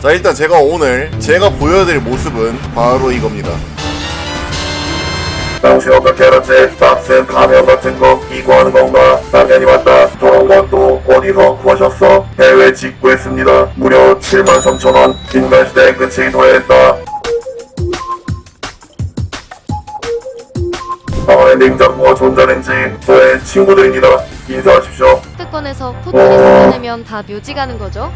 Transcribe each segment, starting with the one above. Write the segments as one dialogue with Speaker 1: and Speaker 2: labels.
Speaker 1: 자 일단 제가 오늘 제가 보여드릴 모습은 바로 이겁니다
Speaker 2: 당신 어떻게 알았지? 박스 가면 같은 거 끼고 하는 건가? 당연히 맞다. 저런 것도 어디서 구하셨어? 해외 직구했습니다. 무려 73,000원. 인간시대 끝이 도래했다. 방안의 냉장고가 존재하는지 저의 친구들입니다. 인사하십시오.
Speaker 3: 특권에서 포털이 숨겨내면 다 묘지 가는 거죠?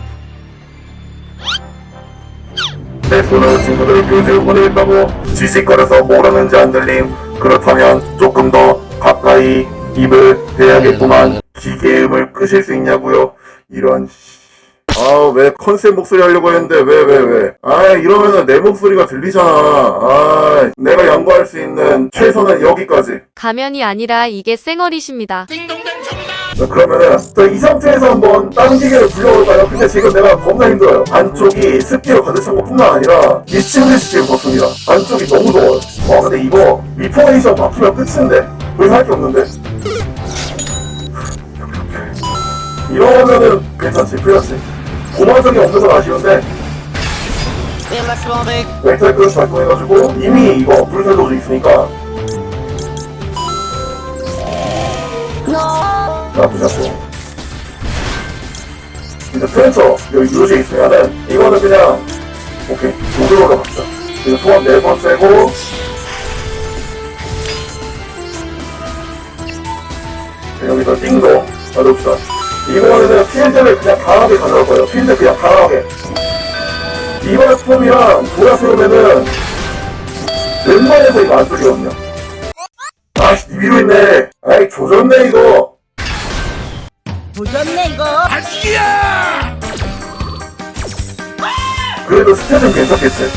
Speaker 2: 내 손으로 친구들을 묘지를 보내겠다고 지식거려서 뭐라는지 안 들림 그렇다면 조금 더 가까이 입을 대야겠구만 기계음을 끄실 수 있냐고요 이런
Speaker 1: 아 왜 컨셉 목소리 하려고 했는데 왜 왜 왜? 아 이러면은 내 목소리가 들리잖아. 아 내가 양보할 수 있는 최선은 여기까지.
Speaker 3: 가면이 아니라 이게 쌩얼이십니다.
Speaker 2: 자, 그러면은 저 이 상태에서 한번 다른 기계를 불려볼까요? 근데 지금 내가 겁나 힘들어요. 안쪽이 습기로 가득 찬 것뿐만 아니라 미친 듯이 지금 덥습니다 안쪽이 너무 더워요. 와 근데 이거 리포메이션 바꾸면 끝인데? 왜할게 없는데? 이러면은 괜찮지 플러스 고만성이 없는 건 아쉬운데? 웨이터의 끌어서 발동해가지고 이미 이거 불살 도주 있으니까 않고 근데 트렌처 여기 유로에 있으면은 이거는 그냥 오케이. 도그로로 갑시다. 그래서 소환 4번 세고. 여기서 띵도 놔둡시다. 이거는 그냥 필드를 그냥 강하게 가져갈 거예요. 필드 그냥 강하게. 이번 스톰이랑 돌아서면은 웬만해서 이거 안 뚫리거든요. 아씨 위로 있네. 아이 조졌네 이거
Speaker 4: 조졌네 이거
Speaker 2: 그래도 스탯은 괜찮겠지?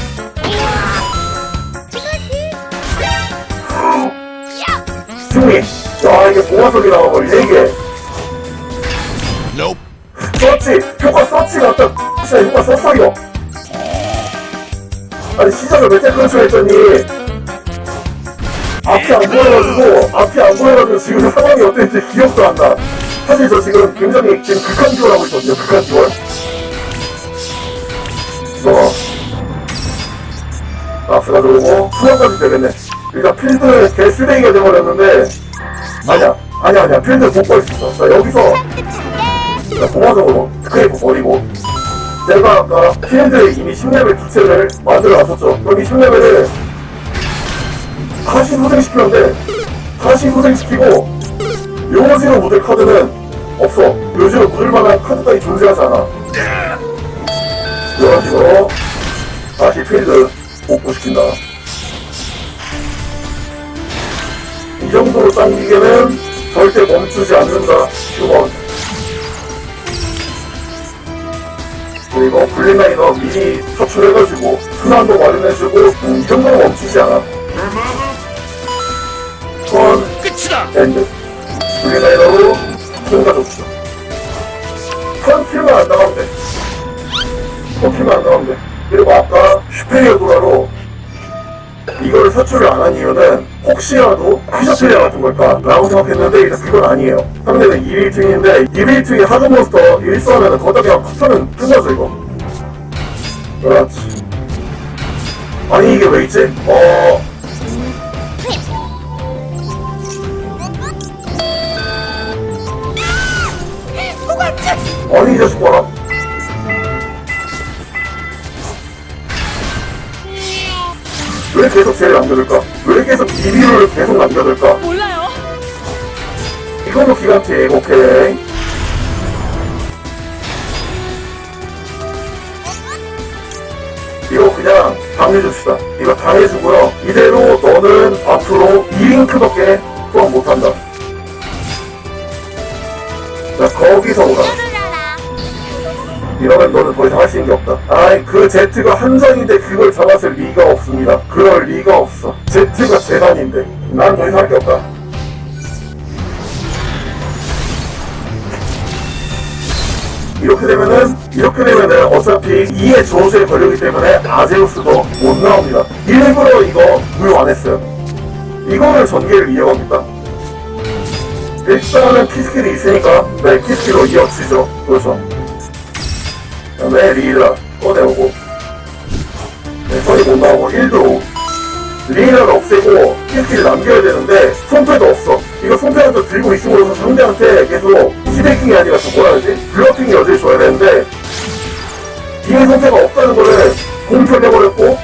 Speaker 2: 승리! 야 이게 보아석이 나와버리네 이게 서치! 효과 서치가 딱 진짜 효과 썼어 이거 아니 시작을 몇대 끊쳐 했더니. 앞이 안 보여가지고 앞이 안 보여가지고 지금 상황이 어땠는지 기억도 안나 사실 저 지금 굉장히 지금 극한 듀얼 하고 있거든요 극한 듀얼 어 박스가 들어오고 수영까지 되겠네. 그러니까 필드 개쓰레기가 돼버렸는데 아니야 아니야 아니야. 필드 못걸수 있어. 나 여기서 나 공화적으로 스크레이프 버리고 내가 아까 필드에 이미 10레벨 두 채를 만들어 놨었죠. 여기 10레벨을 다시 소생시키는데 다시 소생시키고 요지로 묻을 카드는 없어. 요지로 묻을 만한 카드가 존재하지 않아. 식으로 다시 필드 복구시킨다. 이 정도로 당기게는 절대 멈추지 않는다. 휴먼 그리고 블랙라이너 미리 초출해가지고 순환도 마련해주고 음, 이 정도로 멈추지 않아. 건 끝이다. 엔드. 블랙라이너로 뭔가 좋죠 선 킬만 안 나가면 돼. 선 킬만 안 나가면 돼. 그리고 아까 슈페리어 도라로 이거를 서출을 안 한 이유는 혹시라도 퀴저페리아 같은 걸까? 라고 생각했는데 이제 그건 아니에요. 상대는 2빌팅인데 2빌팅이 하드 몬스터 1수하면 거기다 그냥 팍하면 끝나죠 이거. 그렇지. 아니 이게 왜 있지? 어... 아니 이 자식 봐라. 왜 계속 쟤를 남겨둘까? 왜 계속 비비를 계속 남겨둘까?
Speaker 4: 몰라요.
Speaker 2: 이걸로 기간틱 오케이 이거 그냥 당해줍시다. 이거 당해주고요. 이대로 너는 앞으로 2링크밖에 소환 못한다. 자 거기서 오라 이러면 너는 더 이상 할 수 있는 게 없다 아이 그 Z가 한정인데 그걸 잡았을 리가 없습니다 그럴 리가 없어 Z가 재단인데 난 더 이상 할 게 없다 이렇게 되면은 이렇게 되면은 어차피 2의 저수에 걸리기 때문에 아제우스도 못 나옵니다. 일부러 이거 무효 안 했어요. 이거는 전개를 이어갑니다. 일단은 키스킬이 있으니까 네 키스킬로 이어치죠. 그렇죠. 왜 리라 꺼내오고 소리 못 나오고 1도 리라를 없애고 킬킬 남겨야 되는데 손패도 없어. 이거 손패한테 들고 이슈고 해서 상대한테 계속 시베킹이 아니라 그 뭐라 하지? 블러핑이 여전히 줘야 되는데 뒤에 손패가 없다는 거를 공표해버렸고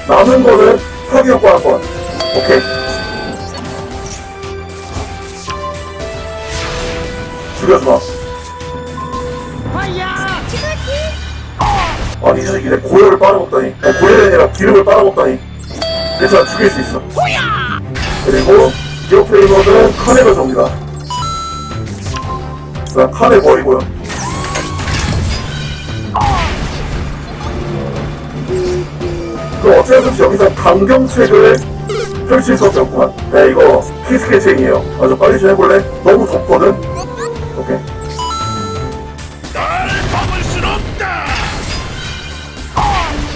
Speaker 2: 죽일 수 있어. 그리고 기어 플레이머는 카네가 접니다. 그냥 카네 버리고요. 그럼 어쨌든 여기서 강경책을 펼칠 수 없었구만. 야 이거 키스케칭이에요. 아주 빨리 좀 해볼래? 너무 덥거든? 오케이.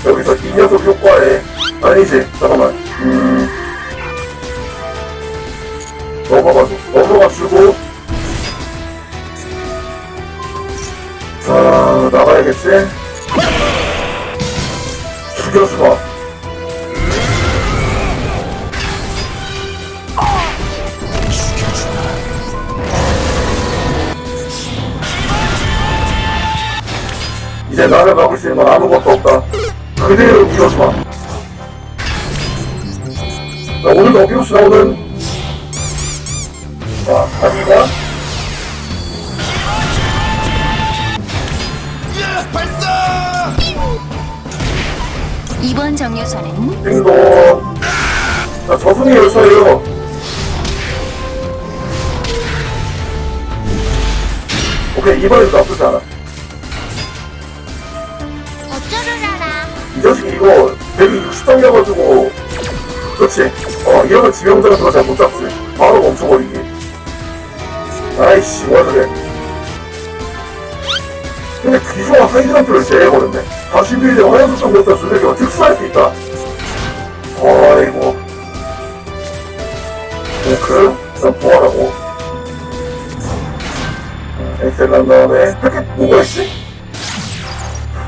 Speaker 2: 여기서 이 녀석 효과에 아니지? 잠깐만. 음 넘어가줘 넘어가 주고. 자 나가야겠지? 죽여주마. 이제 나를 막을 수 있는 건 아무것도 없다. 그대로 밀어주마 자, 오늘도 어김없이 나오는 자,
Speaker 4: 예, 발사!
Speaker 5: 이번 정류소는
Speaker 2: 띵동 자, 저승이 열차예요. 오케이 이번에도 나쁘지 않아.
Speaker 5: 어쩌르라라
Speaker 2: 이 자식이 이거 160당겨가지고 그렇지. 어 이러면 지명자가 들어 잘못 잡지 바로 멈춰버리기 아이씨 뭐야 근데 귀중한 하이드란트를 제해버렸네. 다시 빌드 화염수성 못다 주제가 특수할 수 있다? 아이고. 그 일단 부활하고. 엑셀 난 다음에 이렇게 뭐가 있지?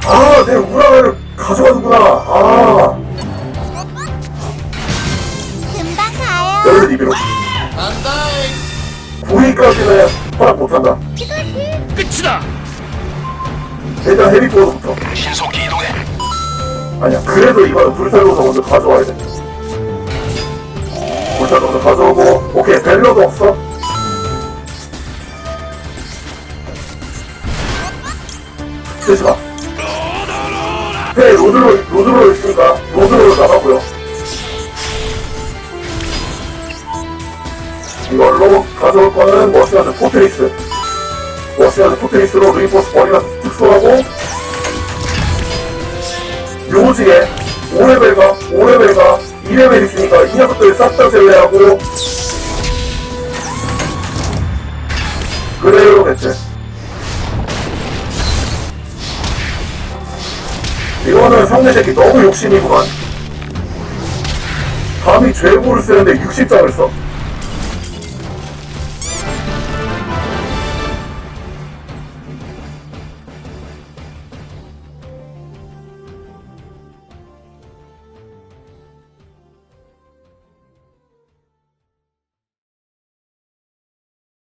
Speaker 2: 아, 내 우라를 가져가는구나. 아, 9위까지는 허락 못한다.
Speaker 4: 끝이다.
Speaker 2: 일단 해리포터부터.
Speaker 4: 신속 이동해.
Speaker 2: 아니야, 그래도 이거는 불살로서 먼저 가져와야 돼. 불살로서 가져오고, 오케이, 벨러도 없어. 쓰지 마. 네, 로드로 이걸로 가져올 거는 머시아드 포트리스. 머시아드 포트리스로 루이포스 버리가 특수하고, 요지에 5레벨과 5레벨과 2레벨 있으니까 이 녀석들 싹 다 제외하고. 그대로 됐지. 이거는 상대 새끼 너무 욕심이구만. 감히 죄고를 쓰는데 60장을 써